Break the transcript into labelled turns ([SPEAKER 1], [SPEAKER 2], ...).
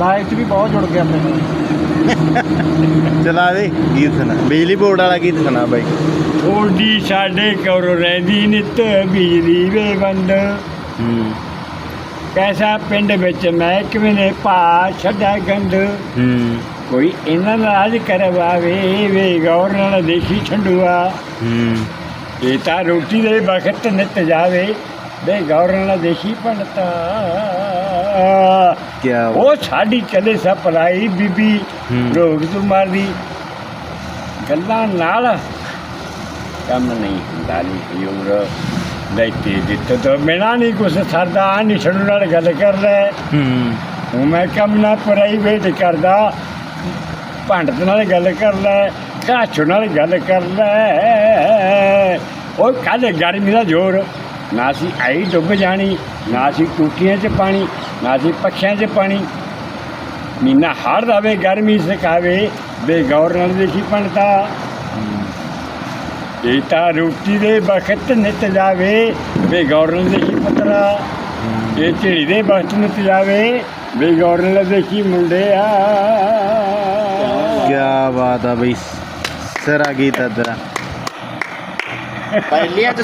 [SPEAKER 1] Light ਵੀ ਬਹੁਤ ਜੁੜ ਗਿਆ ਆਪਣੇ
[SPEAKER 2] ਚਲਾ ਦੇ ਗੀਤ ਸੁਣਾ। ਬਿਜਲੀ ਬੋਰਡ ਵਾਲਾ ਗੀਤ ਸੁਣਾ ਬਾਈ।
[SPEAKER 3] ਓਡੀ ਸਾਡੇ ਘਰ ਰਹਿੰਦੀ ਨਿਤ ਬਿਜਲੀ ਵੇ ਵੰਡ।
[SPEAKER 2] ਹੂੰ।
[SPEAKER 3] ਕੈਸਾ ਪਿੰਡ ਵਿੱਚ ਮੈਂ ਕਿਵੇਂ ਨੇ ਪਾ ਛੱਡਾ
[SPEAKER 2] ਹੂੰ।
[SPEAKER 3] ਕੋਈ ਇਹਨਾਂ ਨਾਲ ਅੱਜ ਕਰਵਾਵੇ ਵੇ ਗੌਰ ਨਾਲ ਦੇਖੀ ਛੰਡੂਆ
[SPEAKER 2] ਹੂੰ।
[SPEAKER 3] ਇਹ ਤਾਂ ਰੋਟੀ ਦੇ ਵਕਤ ਨਿਤ ਜਾਵੇ ਵੇ ਗੌਰ ਨਾਲ ਦੇਖੀ ਪੰਡਤਾ ਉਹ ਸਾਡੀ ਚੱਲੇ ਸਪਲਾਈ ਬੀਬੀ
[SPEAKER 2] ਹੂੰ।
[SPEAKER 3] ਰੋਗ ਤੋਂ ਮਾਰਦੀ ਗੱਲਾਂ ਨਾਲ ਕੰਮ ਨਹੀਂ ਹੁੰਦਾ ਨਹੀਂ ਯੂਰ ਲੈਤੇ ਦਿੱਤ ਤੋਂ ਬਿਨਾ ਨਹੀਂ ਕੁਛ ਸਰਦਾ ਨਹੀਂ ਛੜੂ ਨਾਲ ਗੱਲ ਕਰ ਲੈ
[SPEAKER 2] ਹੂੰ।
[SPEAKER 3] ਹੁਣ ਮੈਂ ਕੰਮ ਨਾ ਪ੍ਰਾਈਵੇਟ ਕਰਦਾ ਭੰਡਤ ਨਾਲ ਗੱਲ ਕਰ ਲੈ ਕਾਛੂ ਨਾਲ ਗੱਲ ਕਰ ਲੈ ਉਹ ਕਾਹਦੇ ਗਰਮੀ ਦਾ ਜ਼ੋਰ। ਨਾ ਸੀ ਆਈ ਡੁੱਬ ਜਾਣੀ ਨਾ ਸੀ ਟੂਟੀਆਂ 'ਚ ਪਾਣੀ ਨਾ ਸੀ ਪੱਖਿਆਂ 'ਚ ਪਾਣੀ। ਮੀਨਾ ਹੜ ਦਾਵੇ ਗਰਮੀ ਸਕਾਵੇ ਬੇਗੌਰ ਨਾਲ ਦੇਖੀ ਪੰਡਤਾ। ਇਹ ਤਾਂ ਰੋਟੀ ਦੇ ਵਕਤ ਨਿਤ ਜਾਵੇ ਬੇਗੌਰ ਨਾਲ ਦੇਖੀ ਪਤਰਾ। ਇਹ ਝਿੜੀ ਦੇ ਵਕਤ ਨਿਤ ਜਾਵੇ ਬੇਗੌਰ ਨਾਲ ਦੇਖੀ ਮੁੰਡਿਆ
[SPEAKER 2] ਕੀ ਬਾਤ ਆ ਬਈ ਸਿਰਾ ਗੀਤ ਤੇਰਾ।
[SPEAKER 1] ਪਹਿਲੀਆਂ ਸਿਰ